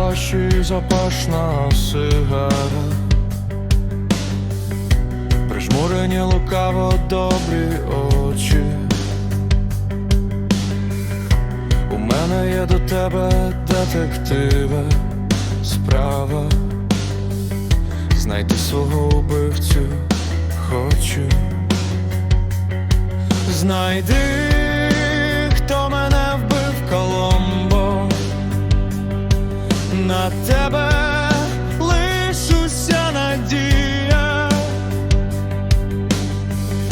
і запашна сигара. Прижмурені лукаво добрі очі. У мене є до тебе детективе справа. Знайти свого убивцю хочу. Знайди, На тебе лиш уся надія.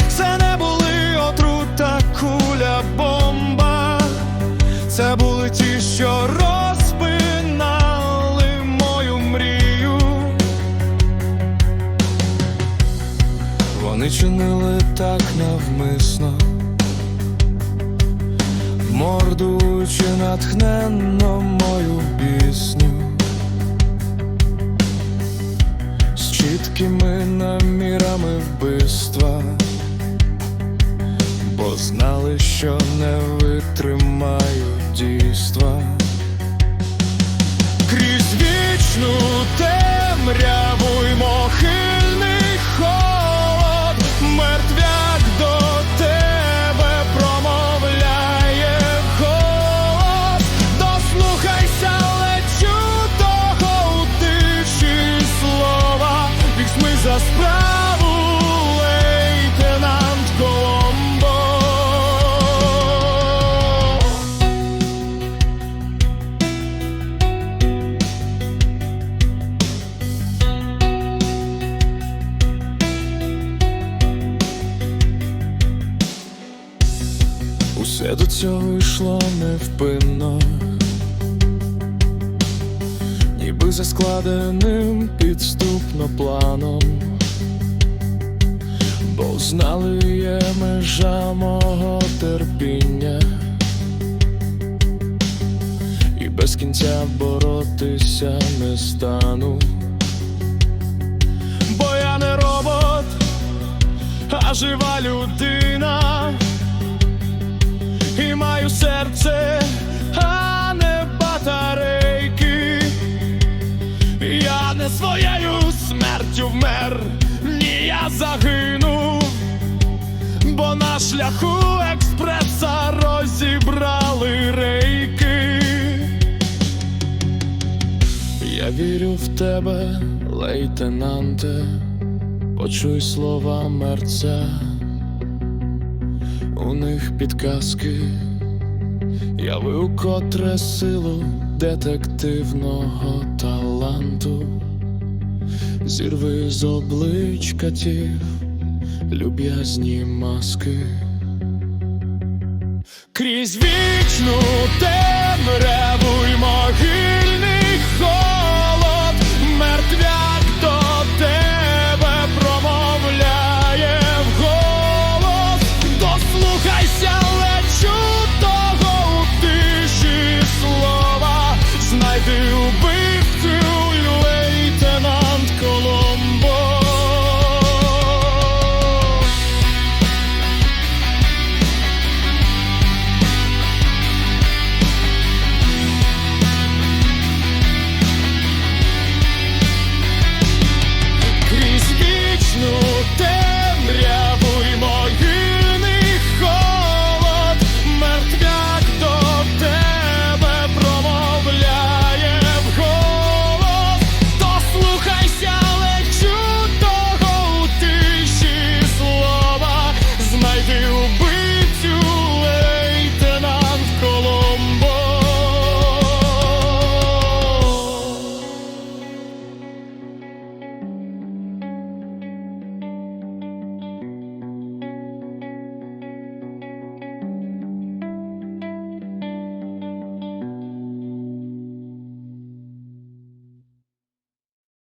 Це не були отрута куля бомба. Це були ті, що розпинали мою мрію. Вони чинили так навмисно, мордуючи натхненно мою пісню. З чіткими намірами вбивства, бо знали, що не витримаю дійства. Усе до цього йшло невпинно, ніби за складеним підступно планом, бо знали є межа мого терпіння, і без кінця боротися не стану, бо я не робот, а жива людина і маю серце, а не батарейки. Я не своєю смертю вмер, ні я загинув, бо на шляху експреса розібрали рейки. Я вірю в тебе, лейтенанте, почуй слова мерця у них підказки, яви укотре силу детективного таланту, зірви з облич катів люб'язні маски. Крізь вічну могилу